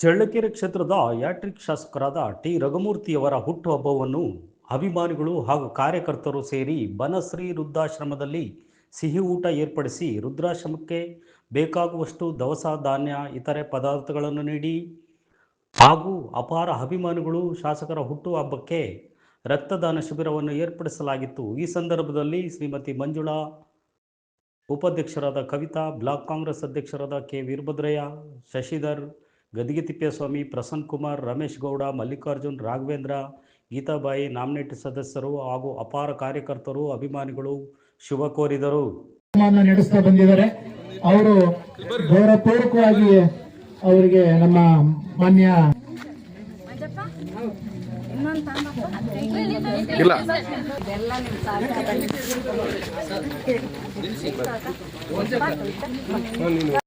ಚಳ್ಳಕೆರೆ ಕ್ಷೇತ್ರದ ಯಾಟ್ರಿಕ್ ಶಾಸಕರಾದ ಟಿ ರಘುಮೂರ್ತಿಯವರ ಹುಟ್ಟುಹಬ್ಬವನ್ನು ಅಭಿಮಾನಿಗಳು ಹಾಗೂ ಕಾರ್ಯಕರ್ತರು ಸೇರಿ ಬನಶ್ರೀ ವೃದ್ಧಾಶ್ರಮದಲ್ಲಿ ಸಿಹಿ ಊಟ ಏರ್ಪಡಿಸಿ ರುದ್ರಾಶ್ರಮಕ್ಕೆ ಬೇಕಾಗುವಷ್ಟು ದವಸ, ಧಾನ್ಯ, ಇತರೆ ಪದಾರ್ಥಗಳನ್ನು ನೀಡಿ ಹಾಗೂ ಅಪಾರ ಅಭಿಮಾನಿಗಳು ಶಾಸಕರ ಹುಟ್ಟುಹಬ್ಬಕ್ಕೆ ರಕ್ತದಾನ ಶಿಬಿರವನ್ನು ಏರ್ಪಡಿಸಲಾಗಿತ್ತು. ಈ ಸಂದರ್ಭದಲ್ಲಿ ಶ್ರೀಮತಿ ಮಂಜುಳಾ ಉಪಾಧ್ಯಕ್ಷರಾದ ಕವಿತಾ, ಬ್ಲಾಕ್ ಕಾಂಗ್ರೆಸ್ ಅಧ್ಯಕ್ಷರಾದ ಕೆ ವೀರಭದ್ರಯ್ಯ, ಶಶಿಧರ್ ಗದಿಗೆ ತಿಪ್ಪೇಸ್ವಾಮಿ ಪ್ರಸನ್ನ ಕುಮಾರ್ ರಮೇಶ್ ಗೌಡ ಮಲ್ಲಿಕಾರ್ಜುನ್ ರಾಘವೇಂದ್ರ ಗೀತಾಬಾಯಿ ನಾಮಿನೇಟ್ ಸದಸ್ಯರು ಹಾಗೂ ಅಪಾರ ಕಾರ್ಯಕರ್ತರು ಅಭಿಮಾನಿಗಳು ಶುಭ ಕೋರಿದರು. ನಡೆಸ್ತಾ ಬಂದಿದ್ದಾರೆ. ಅವರು ಗೌರವಪೂರ್ವಕವಾಗಿ ಅವರಿಗೆ ನಮ್ಮ ಮಾನ್ಯ ಇಲ್ಲ.